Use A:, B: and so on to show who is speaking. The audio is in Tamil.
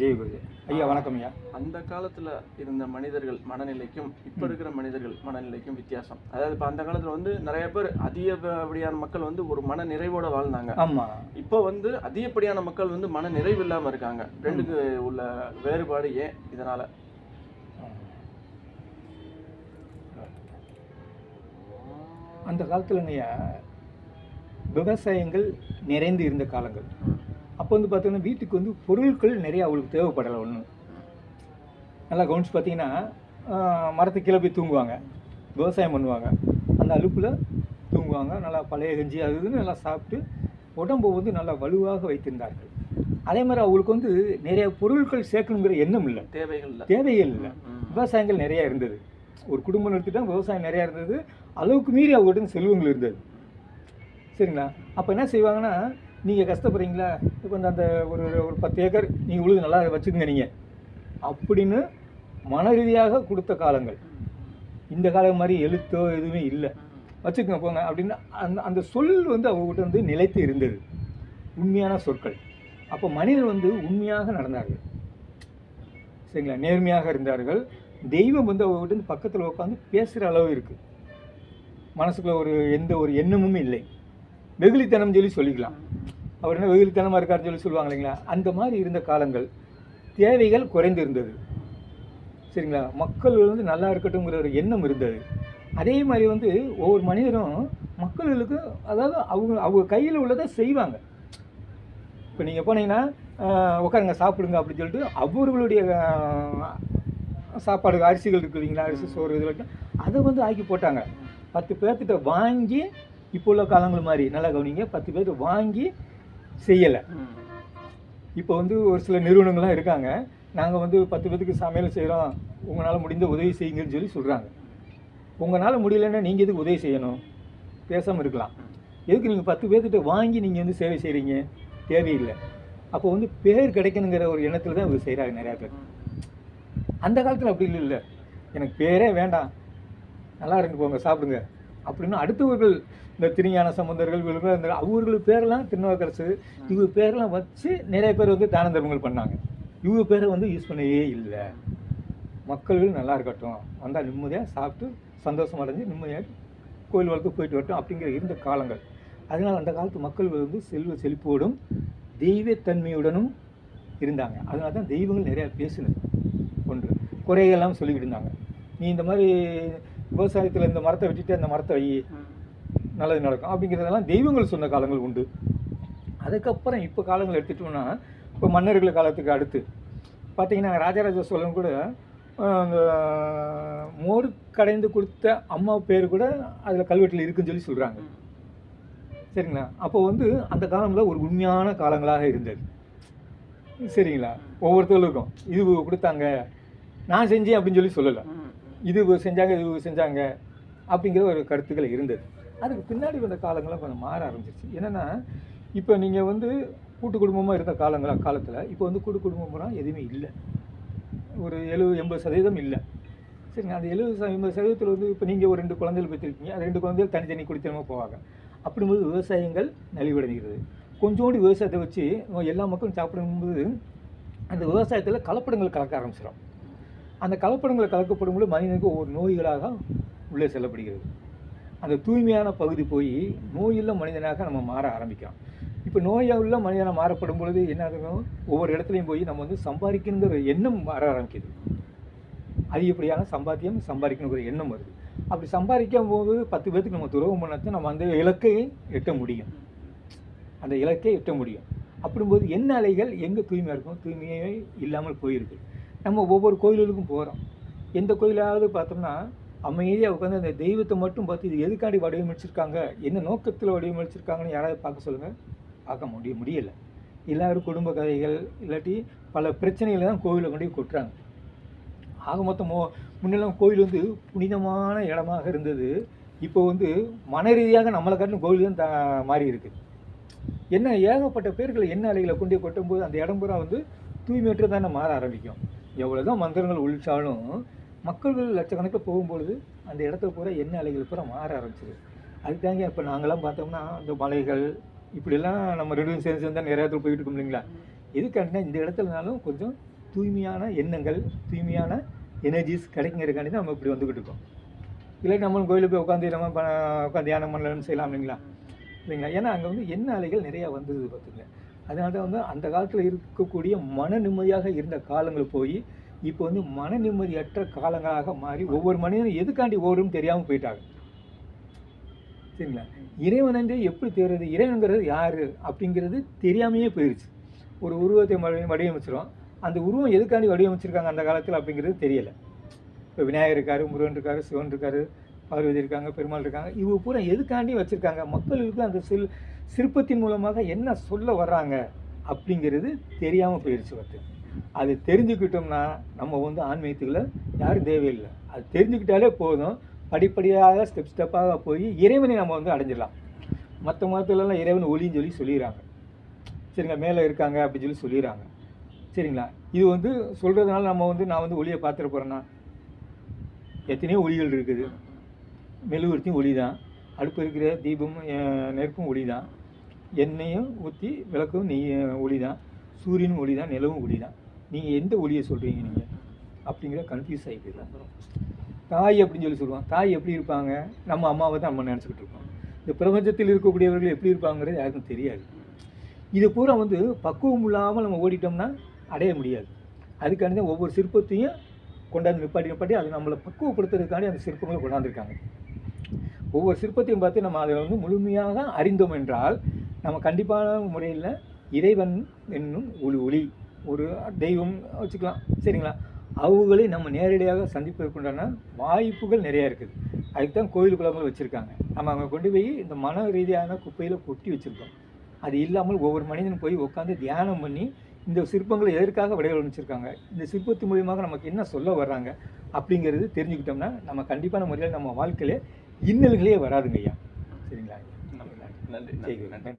A: ஜெயகுரு ஐயா வணக்கம் ஐயா.
B: அந்த காலத்துல இருந்த மனிதர்கள் மனநிலைக்கும் இப்ப இருக்கிற மனிதர்கள் மனநிலைக்கும் வித்தியாசம். அதாவது இப்ப அந்த காலத்துல வந்து நிறைய பேர் அதிகப்படியான மக்கள் வந்து ஒரு மன நிறைவோட வாழ்ந்தாங்க.
A: ஆமாம்
B: இப்போ வந்து அதிகப்படியான மக்கள் வந்து மன நிறைவு இல்லாம இருக்காங்க. ரெண்டுக்கு உள்ள வேறுபாடு ஏன் இதனால?
A: அந்த காலத்துலங்கய்யா விவசாயங்கள் நிறைந்து இருந்த காலங்கள். அப்போ வந்து பார்த்தீங்கன்னா வீட்டுக்கு வந்து பொருட்கள் நிறைய அவங்களுக்கு தேவைப்படலை ஒன்று நல்லா கவனிச்சு பார்த்தீங்கன்னா ஆஹ், மரத்துக்கு கீழே போய் தூங்குவாங்க. விவசாயம் பண்ணுவாங்க. அந்த அலுப்பில் தூங்குவாங்க. நல்லா பழைய கஞ்சி அது இதுன்னு நல்லா சாப்பிட்டு உடம்பை வந்து நல்லா வலுவாக வைத்திருந்தார்கள். அதே மாதிரி அவங்களுக்கு வந்து நிறைய பொருட்கள் சேர்க்கணுங்கிற எண்ணம் இல்லை.
B: தேவைகள் இல்ல.
A: தேவைகள் இல்லை. விவசாயங்கள் நிறைய இருந்தது. ஒரு குடும்பம் எடுத்துட்டா விவசாயம் நிறையா இருந்தது. அளவுக்கு மீறி அவங்ககிட்ட செல்வங்கள் இருந்தது. சரிங்களா? அப்போ என்ன செய்வாங்கன்னா நீங்கள் கஷ்டப்படுறீங்களா? இப்போ இந்த அந்த ஒரு ஒரு பத்து ஏக்கர் நீங்கள் உழுது நல்லா வச்சுக்கோங்க நீங்கள் அப்படின்னு மன ரீதியாக கொடுத்த காலங்கள். இந்த காலம் மாதிரி எழுத்தோ எதுவுமே இல்லை. வச்சுக்கோங்க போங்க அப்படின்னு அந்த அந்த சொல் வந்து அவங்ககிட்ட வந்து நிலைத்து இருந்தது. உண்மையான சொற்கள். அப்போ மனிதர் வந்து உண்மையாக நடந்தார்கள். சரிங்களா? நேர்மையாக இருந்தார்கள். தெய்வம் வந்து அவங்ககிட்ட வந்து பக்கத்தில் உட்காந்து பேசுகிற அளவு இருக்குது மனசுக்குள்ள ஒரு எந்த ஒரு எண்ணமும் இல்லை. வெகுளித்தனம் சொல்லி சொல்லிக்கலாம். அவர் என்ன வெயில்தனமாக இருக்காருன்னு சொல்லி சொல்லுவாங்க இல்லைங்களா? அந்த மாதிரி இருந்த காலங்கள் தேவைகள் குறைந்து இருந்தது சரிங்களா? மக்கள் வந்து நல்லா இருக்கட்டும்ங்கிற ஒரு எண்ணம் இருந்தது. அதே மாதிரி வந்து ஒவ்வொரு மனிதரும் மக்களுக்கு அதாவது அவங்க அவங்க கையில் உள்ளதை செய்வாங்க. இப்போ நீங்கள் போனீங்கன்னா உட்காருங்க சாப்பிடுங்க அப்படின்னு சொல்லிட்டு அவர்களுடைய சாப்பாடு அரிசிகள் இருக்கு இல்லைங்களா? அரிசி சோறு இது வரைக்கும் அதை வந்து ஆக்கி போட்டாங்க. பத்து பேர்த்திட்ட வாங்கி இப்போ உள்ள காலங்கள் மாதிரி நல்லா கவனிங்க. பத்து பேர்த்து வாங்கி செய்யலை. இப்போ வந்து ஒரு சில நிறுவனங்கள்லாம் இருக்காங்க. நாங்கள் வந்து பத்து பேத்துக்கு சமையல் செய்கிறோம் உங்களால் முடிந்த உதவி செய்யுங்கன்னு சொல்லி சொல்கிறாங்க உங்களால் முடியலன்னா நீங்கள் எதுக்கு உதவி செய்யணும்? பேசாமல் இருக்கலாம். எதுக்கு நீங்கள் பத்து பேர்த்திட்ட வாங்கி நீங்கள் வந்து சேவை செய்கிறீங்க தேவையில்லை. அப்போ வந்து பேர் கிடைக்கணுங்கிற ஒரு எண்ணத்தில் தான் இவங்க செய்கிறாங்க நிறையா பேர். அந்த காலத்தில் அப்படி இல்லை. இல்லை எனக்கு பேரே வேண்டாம். நல்லா இருந்து போங்க சாப்பிடுங்க. அப்படின்னு அடுத்தவர்கள் இந்த திருஞான சம்பந்தர்கள் இவர்கள் இந்த அவர்கள் பேரெல்லாம் திருநாவுக்கரசு. இவங்க பேரெல்லாம் வச்சு நிறைய பேர் வந்து தான தர்மங்கள் பண்ணாங்க. இவங்க பேரை வந்து யூஸ் பண்ணவே இல்லை. மக்கள்கள் நல்லா இருக்கட்டும். வந்தால் நிம்மதியாக சாப்பிட்டு சந்தோஷம் அடைஞ்சு நிம்மதியாக கோயில் வளர்த்து போயிட்டு வரட்டும் அப்படிங்கிற இருந்த காலங்கள். அதனால் அந்த காலத்து மக்கள் வந்து செல்வ செழிப்போடும் தெய்வத்தன்மையுடனும் இருந்தாங்க. அதனால தான் தெய்வங்கள் நிறையா பேசினது. ஒன்று. குறையெல்லாம் சொல்லிக்கிட்டு இருந்தாங்க. நீ இந்த மாதிரி விவசாயத்தில் இந்த மரத்தை வெட்டிட்டு அந்த மரத்தை வை. நல்லது நடக்கும். அப்படிங்கிறதெல்லாம் தெய்வங்கள் சொன்ன காலங்கள் உண்டு. அதுக்கப்புறம் இப்போ காலங்கள் எடுத்துட்டோம்னா இப்போ மன்னர்கள் காலத்துக்கு அடுத்து. பார்த்தீங்கன்னா ராஜராஜ சோழன் கூட அந்த மோர் கடைந்து கொடுத்த அம்மா பேர் கூட அதில் கல்வெட்டில் இருக்குன்னு சொல்லி சொல்கிறாங்க சரிங்களா? அப்போ வந்து அந்த காலங்களில் ஒரு உண்மையான காலங்களாக இருந்தது. சரிங்களா? ஒவ்வொருத்தவங்களுக்கும் இது கொடுத்தாங்க. நான் செஞ்சேன் அப்படின்னு சொல்லி சொல்லலை. இது செஞ்சாங்க இது செஞ்சாங்க அப்படிங்கிற ஒரு கருத்துக்கள் இருந்தது. அதுக்கு பின்னாடி வந்த காலங்கள்லாம் கொஞ்சம் மாற ஆரம்பிச்சிருச்சு. என்னென்னா இப்போ நீங்கள் வந்து கூட்டு குடும்பமாக இருந்த காலங்களாக காலத்தில் இப்போ வந்து கூட்டு குடும்பம்லாம் எதுவுமே இல்லை. ஒரு எழுபது எண்பது சதவீதம் இல்லை. சரிங்க அந்த எழுபது எண்பது சதவீதத்தில் வந்து இப்போ நீங்கள் ஒரு ரெண்டு குழந்தைகள் பெற்றிருக்கீங்க. அது ரெண்டு குழந்தைகள் தனித்தனி குடித்தனமாக போவாங்க. அப்படிங்கும்போது விவசாயங்கள் நலிவடைகிறது கொஞ்சோண்டு விவசாயத்தை வச்சு எல்லா மக்களும் சாப்பிடும்போது அந்த விவசாயத்தில் கலப்படங்கள் கலக்க ஆரம்பிச்சிடும் அந்த கலப்படங்கள் கலக்கப்படும்போது மனிதனுக்கு ஒவ்வொரு நோய்களாக உள்ளே செல்லப்படுகிறது. அந்த தூய்மையான பகுதி போய் நோயுள்ள மனிதனாக நம்ம மாற ஆரம்பிக்கிறோம் இப்போ நோயாக உள்ள மனிதனாக மாறப்படும் பொழுது என்ன ஆகும் ஒவ்வொரு இடத்துலையும் போய் நம்ம வந்து சம்பாதிக்கணுங்கிற எண்ணம் வர ஆரம்பிக்குது. அதிகப்படியான சம்பாத்தியம் சம்பாதிக்கணுங்கிற எண்ணம் வருது. அப்படி சம்பாதிக்கும் போது பத்து பேர்த்துக்கு நம்ம துரோகம் பண்ணாதான் நம்ம அந்த இலக்கை எட்ட முடியும். அந்த இலக்கை எட்ட முடியும். அப்படிங்கும்போது என்ன அலைகள் எங்கே தூய்மையாக இருக்கும் தூய்மையே இல்லாமல் போயிருக்கு. நம்ம ஒவ்வொரு கோயில்களுக்கும் போகிறோம் எந்த கோயிலாவது பார்த்தோம்னா அமைதியாக உட்காந்து அந்த தெய்வத்தை மட்டும் பார்த்து இது எதுக்காண்டி வடிவமைச்சிருக்காங்க? என்ன நோக்கத்தில் வடிவமைச்சிருக்காங்கன்னு யாராவது பார்க்க சொல்லுங்கள் பார்க்க முடிய முடியலை. எல்லாரும் குடும்ப கதைகள் இல்லாட்டி பல பிரச்சனைகளை தான் கோவிலை கொண்டு கொட்டுறாங்க. ஆக மொத்தம் முன்னெல்லாம் கோயில் வந்து புனிதமான இடமாக இருந்தது. இப்போ வந்து மன ரீதியாக நம்மளை காட்டிலும் கோவில் தான் த மாறி இருக்குது என்ன ஏகப்பட்ட பேர்களை என்ன அலைகளை கொண்டு கொட்டும்போது அந்த இடம் பூரா வந்து தூய்மையற்று தானே மாற ஆரம்பிக்கும். எவ்வளோதான் மந்திரங்கள் ஒழிச்சாலும் மக்கள்கள் லட்சக்கணக்கில் போகும்பொழுது அந்த இடத்த பூரா என்ன அலைகள் பூரா மாற ஆரம்பிச்சிது அதுதாங்க இப்போ நாங்களாம் பார்த்தோம்னா இந்த மலைகள் இப்படிலாம் நம்ம ரெண்டும் சேர்ந்து சேர்ந்து தான் நிறைய இடத்துல போயிட்டு இருக்கோம் இல்லைங்களா? எதுக்காண்டினா இந்த இடத்துலனாலும் கொஞ்சம் தூய்மையான எண்ணங்கள் தூய்மையான எனர்ஜிஸ் கிடைக்கிறதுக்காண்டி தான் நம்ம இப்படி வந்துக்கிட்டு இருக்கோம். இல்லை நம்ம கோயிலுக்கு போய் உட்காந்து நம்ம உட்காந்து தியானம் பண்ணலாம்னு செய்யலாம் இல்லைங்களா? இல்லைங்களா? ஏன்னா அங்கே வந்து எண்ண அலைகள் நிறையா வந்தது பார்த்துங்க அதனால தான் வந்து அந்த காலத்தில் இருக்கக்கூடிய மன நிம்மதியாக இருந்த காலங்கள் போய் இப்போ வந்து மன நிம்மதியற்ற காலங்களாக மாறி ஒவ்வொரு மனிதனும் எதுக்காண்டி ஒவ்வொருன்னு தெரியாமல் போயிட்டாங்க. சரிங்களா? இறைவன் எப்படி தெரியுது இறைவனுங்கிறது யார் அப்படிங்கிறது தெரியாமையே போயிடுச்சு ஒரு உருவத்தை வடி- வடிவமைச்சிரும் அந்த உருவம் எதுக்காண்டி வடிவமைச்சிருக்காங்க அந்த காலத்தில் அப்படிங்கிறது தெரியலை. இப்போ விநாயகர் இருக்கார் முருகன் இருக்கார் சிவன் இருக்கார் பார்வதி இருக்காங்க பெருமாள் இருக்காங்க. இவங்க பூரா எதுக்காண்டி வச்சுருக்காங்க? மக்களுக்கு அந்த சில் சிற்பத்தின் மூலமாக என்ன சொல்ல வர்றாங்க அப்படிங்கிறது தெரியாமல் போயிடுச்சு வந்து அது தெரிஞ்சுக்கிட்டோம்னா நம்ம வந்து ஆன்மீகத்துக்குள்ள யாரும் தேவையில்லை. அது தெரிஞ்சுக்கிட்டாலே போதும். படிப்படியாக ஸ்டெப் ஸ்டெப்பாக போய் இறைவனை நம்ம வந்து அடைஞ்சிடலாம். மற்ற மதத்துலலாம் இறைவன் ஒளின்னு சொல்லி சொல்லிடுறாங்க. சரிங்களா மேலே இருக்காங்க அப்படி சொல்லி சொல்லிடுறாங்க. சரிங்களா? இது வந்து சொல்கிறதுனால நம்ம வந்து நான் வந்து ஒளியை பார்த்துட்டு போகிறேன்னா எத்தனையோ ஒளிகள் இருக்குது. மெழுகுவர்த்தியும் ஒளி தான் அடுப்பு இருக்கிற தீபமும் நெருப்பும் ஒளி தான் எண்ணெயும் ஊற்றி விளக்கும் நெய் ஒளி தான் சூரியனும் ஒளி தான் நிலவும் ஒளி தான் நீங்கள் எந்த ஒளியை சொல்கிறீங்க நீங்கள் அப்படிங்கிற கன்ஃபியூஸ் ஆகிட்டு தாய் அப்படின்னு சொல்லி சொல்லுவான் தாய் எப்படி இருப்பாங்க? நம்ம அம்மாவை தான் நம்ம நினச்சிக்கிட்டு இருக்கோம். இந்த பிரபஞ்சத்தில் இருக்கக்கூடியவர்கள் எப்படி இருப்பாங்கிறது யாருக்கும் தெரியாது. இது பூரா வந்து பக்குவம் இல்லாமல் நம்ம ஓடிட்டோம்னா அடைய முடியாது. அதுக்காண்டி தான் ஒவ்வொரு சிற்பத்தையும் கொண்டாந்து நிப்பாட்டி நிப்பாட்டி அதை நம்மளை பக்குவப்படுத்துறதுக்காண்டி அந்த சிற்பங்களை கொண்டாந்துருக்காங்க. ஒவ்வொரு சிற்பத்தையும் பார்த்து நம்ம அதில் வந்து முழுமையாக அறிந்தோம் என்றால் நம்ம கண்டிப்பான முறையில் இறைவன் என்னும் ஒளி ஒளி ஒரு தெய்வம் வச்சுக்கலாம். சரிங்களா? அவங்களை நம்ம நேரடியாக சந்திப்பதற்குண்டான வாய்ப்புகள் நிறையா இருக்குது. அதுக்கு தான் கோயில் குளங்கள் வச்சுருக்காங்க. நம்ம அங்கே கொண்டு போய் இந்த மன ரீதியான குப்பையில் கொட்டி வச்சுருக்கோம். அது இல்லாமல் ஒவ்வொரு மனிதனும் போய் உட்காந்து தியானம் பண்ணி இந்த சிற்பங்களை எதற்காக வடிவமைச்சிருக்காங்க இந்த சிற்பத்து மூலியமாக நமக்கு என்ன சொல்ல வர்றாங்க? அப்படிங்கிறது தெரிஞ்சுக்கிட்டோம்னா நம்ம கண்டிப்பான முறையில் நம்ம வாழ்க்கையிலே இன்னல்களே வராதுங்க ஐயா சரிங்களா?
B: நன்றி
A: நன்றி